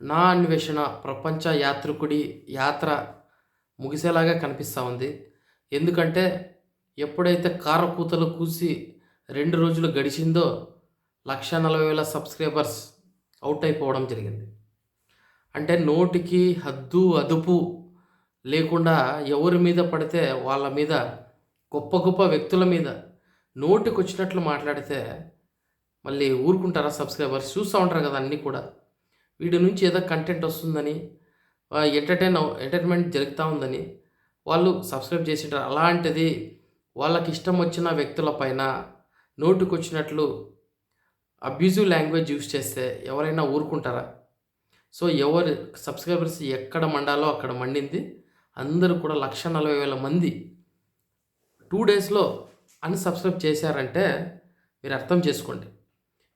నా అన్వేషణ ప్రపంచ యాత్రికుడి యాత్ర ముగిసేలాగా కనిపిస్తూ ఉంది. ఎందుకంటే ఎప్పుడైతే కారపూతలు కూసి రెండు రోజులు గడిచిందో లక్ష నలభై వేల సబ్స్క్రైబర్స్ అవుట్ అయిపోవడం జరిగింది. అంటే నోటికి హద్దు అదుపు లేకుండా ఎవరి మీద పడితే వాళ్ళ మీద గొప్ప గొప్ప వ్యక్తుల మీద నోటికి వచ్చినట్లు మాట్లాడితే మళ్ళీ ఊరుకుంటారా సబ్స్క్రైబర్స్? చూస్తూ ఉంటారు కదా అన్నీ కూడా. వీడి నుంచి ఏదో కంటెంట్ వస్తుందని ఎంటర్టైన్ ఎంటర్టైన్మెంట్ జరుగుతూ ఉందని వాళ్ళు సబ్స్క్రైబ్ చేసింటారు. అలాంటిది వాళ్ళకి ఇష్టం వచ్చిన వ్యక్తుల పైన నోటుకొచ్చినట్లు అబ్యూజివ్ లాంగ్వేజ్ యూస్ చేస్తే ఎవరైనా ఊరుకుంటారా? సో ఎవరు సబ్స్క్రైబర్స్ ఎక్కడ మండాలో అక్కడ మండింది. అందరూ కూడా లక్ష నలభై వేల మంది టూ డేస్లో అన్సబ్స్క్రైబ్ చేశారంటే మీరు అర్థం చేసుకోండి.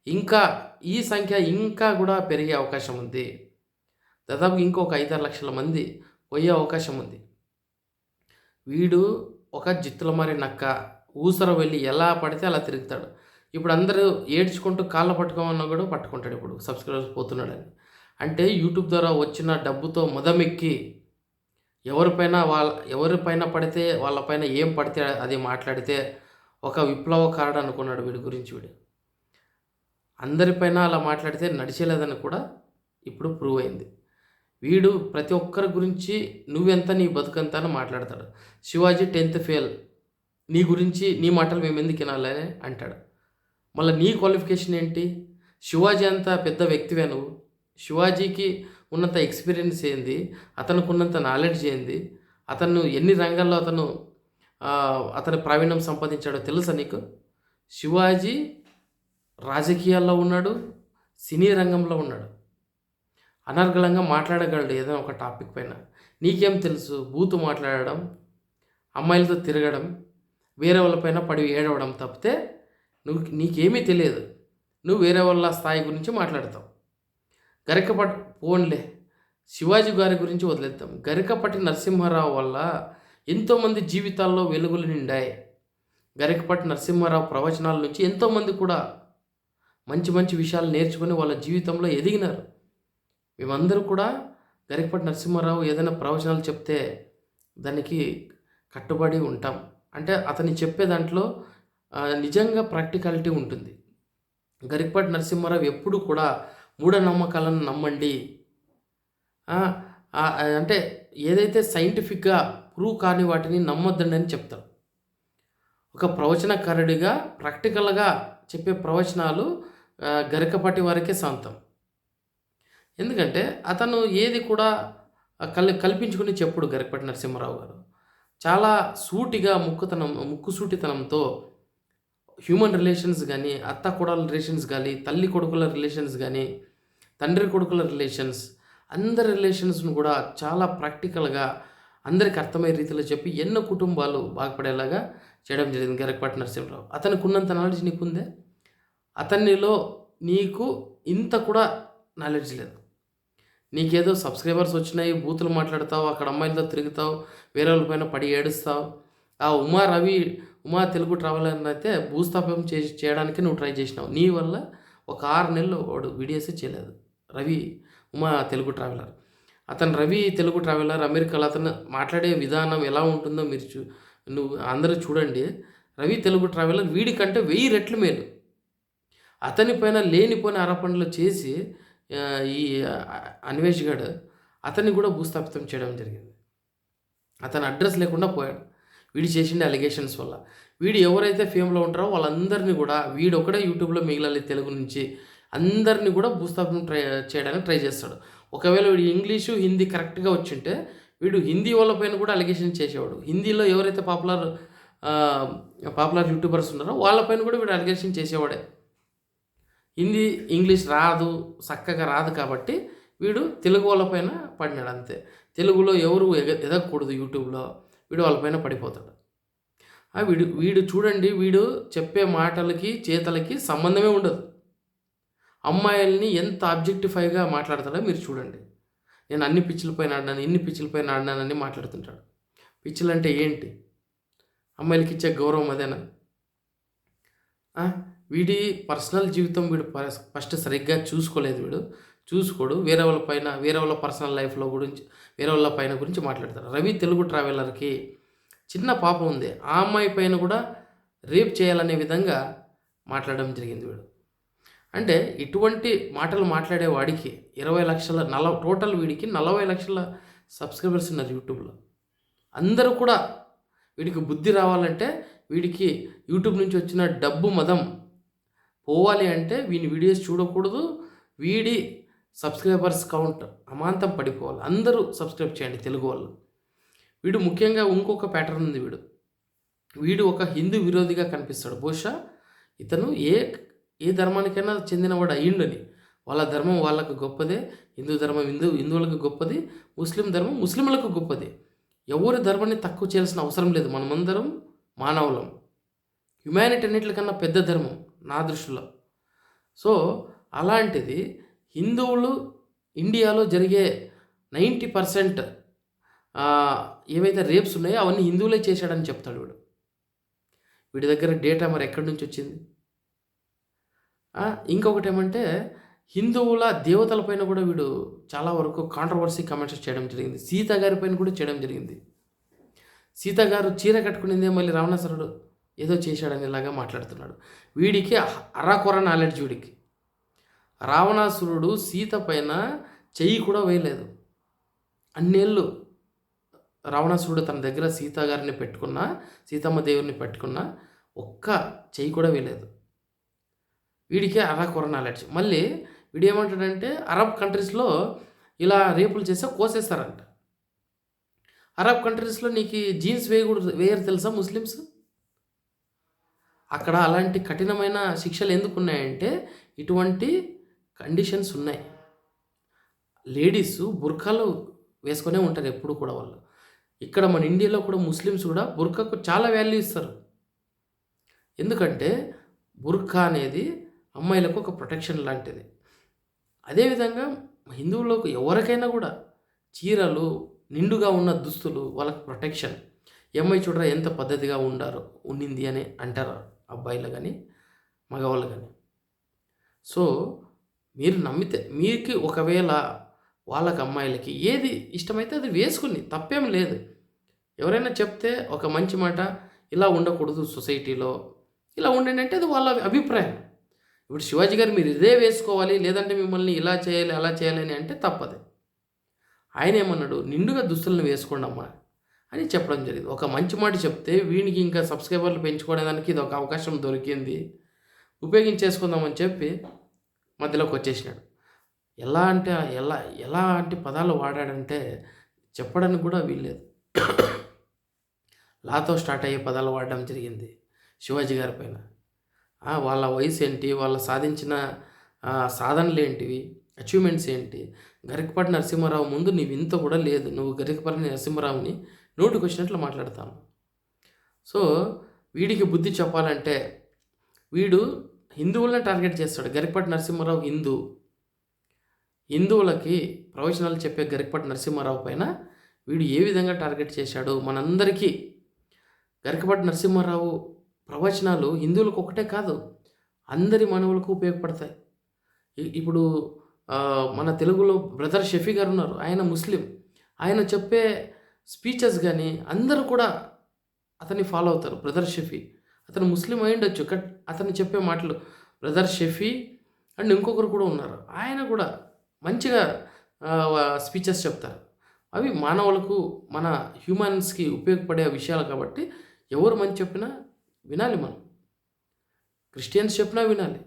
ఇంకా ఈ సంఖ్య ఇంకా కూడా పెరిగే అవకాశం ఉంది. దాదాపు ఇంకొక ఐదారు లక్షల మంది పోయే అవకాశం ఉంది. వీడు ఒక జిత్తుల మారి నక్క ఊసర వెళ్ళి ఎలా పడితే అలా తిరుగుతాడు. ఇప్పుడు అందరూ ఏడ్చుకుంటూ కాళ్ళ పట్టుకోమన్నా కూడా పట్టుకుంటాడు ఇప్పుడు సబ్స్క్రైబర్స్ పోతున్నాడని. అంటే యూట్యూబ్ ద్వారా వచ్చిన డబ్బుతో మదమెక్కి ఎవరిపైన వాళ్ళ ఎవరిపైన పడితే వాళ్ళపైన ఏం పడితే అది మాట్లాడితే ఒక విప్లవకారుడు అనుకున్నాడు వీడి గురించి వీడు. అందరిపైన అలా మాట్లాడితే నడిచేలేదని కూడా ఇప్పుడు ప్రూవ్ అయింది. వీడు ప్రతి ఒక్కరి గురించి నువ్వెంత నీ బతుకంత అని మాట్లాడతాడు. శివాజీ టెన్త్ ఫెయిల్ నీ గురించి నీ మాటలు మేము ఎందుకు వినాలని అంటాడు. మళ్ళీ నీ క్వాలిఫికేషన్ ఏంటి? శివాజీ అంత పెద్ద వ్యక్తివే నువ్వు. శివాజీకి ఉన్నంత ఎక్స్పీరియన్స్ ఏంది? అతనికి ఉన్నంత నాలెడ్జ్ ఏంది? అతను ఎన్ని రంగాల్లో అతను అతని ప్రావీణ్యం సంపాదించాడో తెలుసా నీకు? శివాజీ రాజకీయాల్లో ఉన్నాడు సినీ రంగంలో ఉన్నాడు. అనర్గళంగా మాట్లాడగలడు ఏదైనా ఒక టాపిక్ పైన. నీకేం తెలుసు? బూతు మాట్లాడడం అమ్మాయిలతో తిరగడం వేరే వాళ్ళపైన పడి ఏడవడం తప్పితే నువ్వు నీకేమీ తెలియదు. నువ్వు వేరే వాళ్ళ స్థాయి గురించి మాట్లాడతావు. గరికపట్ పోన్లే. శివాజీ గారి గురించి వదిలేద్దాం. గరికపట్టి నరసింహారావు వల్ల ఎంతోమంది జీవితాల్లో వెలుగులు నిండాయి. గరికపట్టి నరసింహారావు ప్రవచనాల నుంచి ఎంతోమంది కూడా మంచి మంచి విషయాలు నేర్చుకొని వాళ్ళ జీవితంలో ఎదిగినారు. మేమందరూ కూడా గరికపట్టి నరసింహారావు ఏదైనా ప్రవచనాలు చెప్తే దానికి కట్టుబడి ఉంటాం. అంటే అతని చెప్పే దాంట్లో నిజంగా ప్రాక్టికాలిటీ ఉంటుంది. గరికపాటి నరసింహారావు ఎప్పుడు కూడా మూఢనమ్మకాలను నమ్మండి. అంటే ఏదైతే సైంటిఫిక్గా ప్రూవ్ కాని వాటిని నమ్మొద్దండి అని చెప్తాడు ఒక ప్రవచనకారుడిగా ప్రాక్టికల్గా చెప్పే ప్రవచనాలు గరికపాటి వారికే సొంతం ఎందుకంటే అతను ఏది కూడా కల్ కల్పించుకుని చెప్పుడు గరికపాటి నరసింహారావు గారు. చాలా సూటిగా ముక్కుతనం ముక్కుసూటితనంతో హ్యూమన్ రిలేషన్స్ కానీ అత్త కొడల రిలేషన్స్ కానీ తల్లి కొడుకుల రిలేషన్స్ కానీ తండ్రి కొడుకుల రిలేషన్స్ అందరి రిలేషన్స్ను కూడా చాలా ప్రాక్టికల్గా అందరికి అర్థమయ్యే రీతిలో చెప్పి ఎన్నో కుటుంబాలు బాగుపడేలాగా చేయడం జరిగింది గరకపాటి నరసింహరావు. అతనికి ఉన్నంత నాలెడ్జ్ నీకుందే? అతనిలో నీకు ఇంత కూడా నాలెడ్జ్ లేదు. నీకేదో సబ్స్క్రైబర్స్ వచ్చినాయి బూతులు మాట్లాడతావు అక్కడ అమ్మాయిలతో తిరుగుతావు వేరే వాళ్ళపైన పడి ఏడుస్తావు. ఆ ఉమా రవి ఉమా తెలుగు ట్రావెలర్ అయితే భూస్థాపం చే చేయడానికి నువ్వు ట్రై చేసినావు. నీ వల్ల ఒక ఆరు నెలలు వాడు వీడియోసే చేయలేదు. రవి ఉమా తెలుగు ట్రావెలర్ అతను రవి తెలుగు ట్రావెలర్ అమెరికాలో అతను మాట్లాడే విధానం ఎలా ఉంటుందో మీరు చూ నువ్వు అందరూ చూడండి. రవి తెలుగు ట్రావెలర్ వీడికంటే వెయ్యి రెట్లు మేలు. అతనిపైన లేనిపోయిన ఆరోపణలు చేసి ఈ అన్వేష్ గడ్ అతన్ని కూడా భూస్థాపితం చేయడం జరిగింది. అతని అడ్రస్ లేకుండా పోయాడు. వీడు చేసిండే అలిగేషన్స్ వల్ల. వీడు ఎవరైతే ఫేమ్లో ఉంటారో వాళ్ళందరినీ కూడా వీడు ఒకడే యూట్యూబ్లో మిగిలాలి తెలుగు నుంచి అందరినీ కూడా భూస్థాపనం ట్రై చేయడానికి ట్రై చేస్తాడు. ఒకవేళ వీడు ఇంగ్లీషు హిందీ కరెక్ట్గా వచ్చింటే వీడు హిందీ వాళ్ళపైన కూడా అలిగేషన్ చేసేవాడు. హిందీలో ఎవరైతే పాపులర్ పాపులర్ యూట్యూబర్స్ ఉన్నారో వాళ్ళపైన కూడా వీడు అలిగేషన్ చేసేవాడే. హిందీ ఇంగ్లీష్ రాదు చక్కగా రాదు కాబట్టి వీడు తెలుగు వాళ్ళపైన పడినాడు అంతే. తెలుగులో ఎవరు ఎగ ఎదగకూడదు యూట్యూబ్లో. వీడు వాళ్ళపైన పడిపోతాడు. వీడు వీడు చూడండి వీడు చెప్పే మాటలకి చేతలకి సంబంధమే ఉండదు. అమ్మాయిల్ని ఎంత ఆబ్జెక్టిఫైగా మాట్లాడతాడో మీరు చూడండి. నేను అన్ని పిచ్చిలపైన ఆడినాను ఇన్ని పిచ్చిలపైన ఆడినానని మాట్లాడుతుంటాడు. పిచ్చిలంటే ఏంటి? అమ్మాయిలకి ఇచ్చే గౌరవం అదేనా? వీడి పర్సనల్ జీవితం వీడు ఫస్ట్ సరిగ్గా చూసుకోలేదు వీడు. చూసుకోడు వేరే వాళ్ళ పైన వేరే వాళ్ళ పర్సనల్ లైఫ్లో గురించి వేరే వాళ్ళ పైన గురించి మాట్లాడతారు రవి తెలుగు ట్రావెలర్కి చిన్న పాప ఉంది. ఆ అమ్మాయి పైన కూడా రేప్ చేయాలనే విధంగా మాట్లాడడం జరిగింది వీడు. అంటే ఇటువంటి మాటలు మాట్లాడే వాడికి ఇరవై లక్షల నల టోటల్ వీడికి నలభై లక్షల సబ్స్క్రైబర్స్ ఉన్నారు యూట్యూబ్లో. అందరూ కూడా వీడికి బుద్ధి రావాలంటే వీడికి యూట్యూబ్ నుంచి వచ్చిన డబ్బు మదం పోవాలి అంటే వీని వీడియోస్ చూడకూడదు. వీడి సబ్స్క్రైబర్స్ కౌంట్ అమాంతం పడిపోవాలి. అందరూ సబ్స్క్రైబ్ చేయండి తెలుగు వాళ్ళు. వీడు ముఖ్యంగా ఇంకొక ప్యాటర్న్ ఉంది వీడు. వీడు ఒక హిందూ విరోధిగా కనిపిస్తాడు. బహుశా ఇతను ఏ ఏ ధర్మానికైనా చెందినవాడు? అయ్యిండని వాళ్ళ ధర్మం వాళ్ళకు గొప్పదే. హిందూ ధర్మం హిందూ హిందువులకు గొప్పది. ముస్లిం ధర్మం ముస్లింలకు గొప్పది. ఎవరి ధర్మాన్ని తక్కువ చేయాల్సిన అవసరం లేదు. మనమందరం మానవులం. హ్యుమానిటీ అన్నిటికన్నా పెద్ద ధర్మం. నా దృష్టిలో. సో అలాంటిది హిందువులు ఇండియాలో జరిగే నైంటీ పర్సెంట్ ఏవైతే రేప్స్ ఉన్నాయో అవన్నీ హిందువులే చేశాడని చెప్తాడు వీడు. వీడి దగ్గర డేటా మరి ఎక్కడి నుంచి వచ్చింది? ఇంకొకటి ఏమంటే హిందువుల దేవతల పైన కూడా వీడు చాలా వరకు కాంట్రవర్సీ కమెంట్స్ చేయడం జరిగింది. సీత గారి పైన కూడా చేయడం జరిగింది. సీత గారు చీర కట్టుకునేదే మళ్ళీ రావణాసురుడు. ఏదో చేశాడనేలాగా మాట్లాడుతున్నాడు. వీడికి అరాకొర నాలెడ్జ్ వీడికి. రావణాసురుడు సీత పైన చెయ్యి కూడా వేయలేదు. అన్నేళ్ళు రావణాసురుడు తన దగ్గర సీత గారిని సీతమ్మ దేవుడిని పెట్టుకున్న ఒక్క చెయ్యి కూడా వేయలేదు. వీడికి అరాకొర నాలెడ్జ్. మళ్ళీ వీడు ఏమంటాడంటే అరబ్ కంట్రీస్లో ఇలా రేపులు చేస్తే కోసేస్తారంట. అరబ్ కంట్రీస్లో నీకు జీన్స్ వేయకూడదు వేయరు తెలుసా ముస్లిమ్స్? అక్కడ అలాంటి కఠినమైన శిక్షలు ఎందుకు ఉన్నాయంటే ఇటువంటి కండిషన్స్ ఉన్నాయి. లేడీస్ బుర్ఖాలు వేసుకొనే ఉంటారు ఎప్పుడు కూడా వాళ్ళు. ఇక్కడ మన ఇండియాలో కూడా ముస్లిమ్స్ కూడా బుర్ఖాకు చాలా వాల్యూ ఇస్తారు. ఎందుకంటే బుర్ఖా అనేది అమ్మాయిలకు ఒక ప్రొటెక్షన్ లాంటిది. అదేవిధంగా హిందువులకు ఎవరికైనా కూడా చీరలు నిండుగా ఉన్న దుస్తులు వాళ్ళకి ప్రొటెక్షన్ ఈ అమ్మాయి చూడరా ఎంత పద్ధతిగా ఉండారో ఉండింది అని అంటారు. అబ్బాయిలు కానీ మగవాళ్ళు కానీ. సో మీరు నమ్మితే మీకు ఒకవేళ వాళ్ళకి అమ్మాయిలకి ఏది ఇష్టమైతే అది వేసుకుని తప్పేం లేదు. ఎవరైనా చెప్తే ఒక మంచి మాట ఇలా ఉండకూడదు సొసైటీలో. ఇలా ఉండండి అంటే అది వాళ్ళ అభిప్రాయం. ఇప్పుడు శివాజీ గారు మీరు ఇదే వేసుకోవాలి లేదంటే మిమ్మల్ని ఇలా చేయాలి అలా చేయాలి అని అంటే తప్పదు. ఆయన ఏమన్నాడు? నిండుగా దుస్తులను వేసుకోండి అమ్మా అని చెప్పడం జరిగింది. ఒక మంచి మాట చెప్తే వీనికి ఇంకా సబ్స్క్రైబర్లు పెంచుకోవడానికి ఇది ఒక అవకాశం దొరికింది. ఉపయోగించేసుకుందామని చెప్పి మధ్యలోకి వచ్చేసినాడు. ఎలా అంటే ఎలా ఎలాంటి పదాలు వాడాడంటే చెప్పడానికి కూడా వీల్లేదు. లాతో స్టార్ట్ అయ్యే పదాలు వాడడం జరిగింది శివాజీ గారి పైన. వాళ్ళ వయసు ఏంటి? వాళ్ళు సాధించిన సాధనలు ఏంటివి? అచీవ్మెంట్స్ ఏంటి? గరికపాటి నరసింహారావు ముందు నీవు ఇంత కూడా లేదు. నువ్వు గరికపాటి నరసింహారావుని నోటికి వచ్చినట్లు మాట్లాడతాను సో వీడికి బుద్ధి చెప్పాలంటే వీడు హిందువులను టార్గెట్ చేస్తాడు. గరికపాటి నరసింహారావు హిందూ. హిందువులకి ప్రవచనాలు చెప్పే గరికపాటి నరసింహారావు పైన వీడు ఏ విధంగా టార్గెట్ చేశాడు మనందరికీ గరికపాటి నరసింహారావు ప్రవచనాలు హిందువులకు ఒకటే కాదు అందరి మానవులకు ఉపయోగపడతాయి. ఇప్పుడు మన తెలుగులో బ్రదర్ షఫీ గారు ఉన్నారు. ఆయన ముస్లిం. ఆయన చెప్పే స్పీచెస్ కానీ అందరూ కూడా అతన్ని ఫాలో అవుతారు. బ్రదర్ షఫీ. అతను ముస్లిం అయి ఉండొచ్చు కట్ అతను చెప్పే మాటలు. బ్రదర్ షఫీ అండ్ ఇంకొకరు కూడా ఉన్నారు. ఆయన కూడా మంచిగా స్పీచెస్ చెప్తారు. అవి మానవులకు మన హ్యూమన్స్కి ఉపయోగపడే విషయాలు కాబట్టి ఎవరు మంచి చెప్పినా వినాలి మనం. క్రిస్టియన్స్ చెప్పినా వినాలి.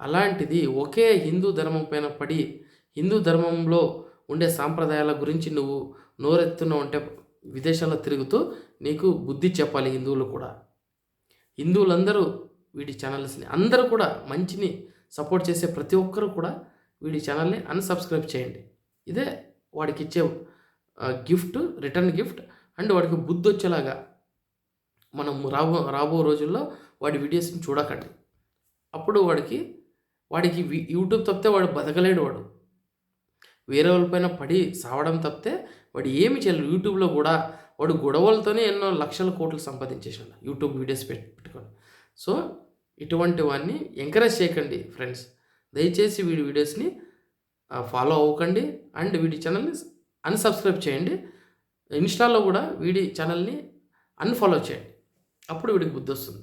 అలాంటిది ఒకే హిందూ ధర్మం పైన పడి హిందూ ధర్మంలో ఉండే సాంప్రదాయాల గురించి నువ్వు నోరెత్తున ఉంటే విదేశాల్లో తిరుగుతూ నీకు బుద్ధి చెప్పాలి హిందువులు కూడా. హిందువులందరూ వీడి ఛానల్స్ని అందరూ కూడా మంచిని సపోర్ట్ చేసే ప్రతి ఒక్కరూ కూడా వీడి ఛానల్ని అన్సబ్స్క్రైబ్ చేయండి. ఇదే వాడికి ఇచ్చే గిఫ్ట్ రిటర్న్ గిఫ్ట్ అండ్ వాడికి బుద్ధి వచ్చేలాగా మనం రాబో రాబో రోజుల్లో వాడి వీడియోస్ని చూడకండి. అప్పుడు వాడికి వాడికి యూట్యూబ్ తప్పితే వాడు బతకలేడు వాడు. వేరే వాళ్ళపైన పడి సావడం తప్పితే వాడు ఏమి చేయలేడు. యూట్యూబ్లో కూడా వాడు గొడవలతోనే ఎన్నో లక్షల కోట్లు సంపాదించేసాడు యూట్యూబ్ వీడియోస్ పెట్టుకొని. సో ఇటువంటి వాడిని ఎంకరేజ్ చేయకండి ఫ్రెండ్స్. దయచేసి వీడి వీడియోస్ని ఫాలో అవ్వకండి. అండ్ వీడి ఛానల్ని అన్సబ్స్క్రైబ్ చేయండి. ఇన్స్టాలో కూడా వీడి ఛానల్ని అన్ఫాలో చేయండి. అప్పుడు వీడికి బుద్ధి వస్తుంది.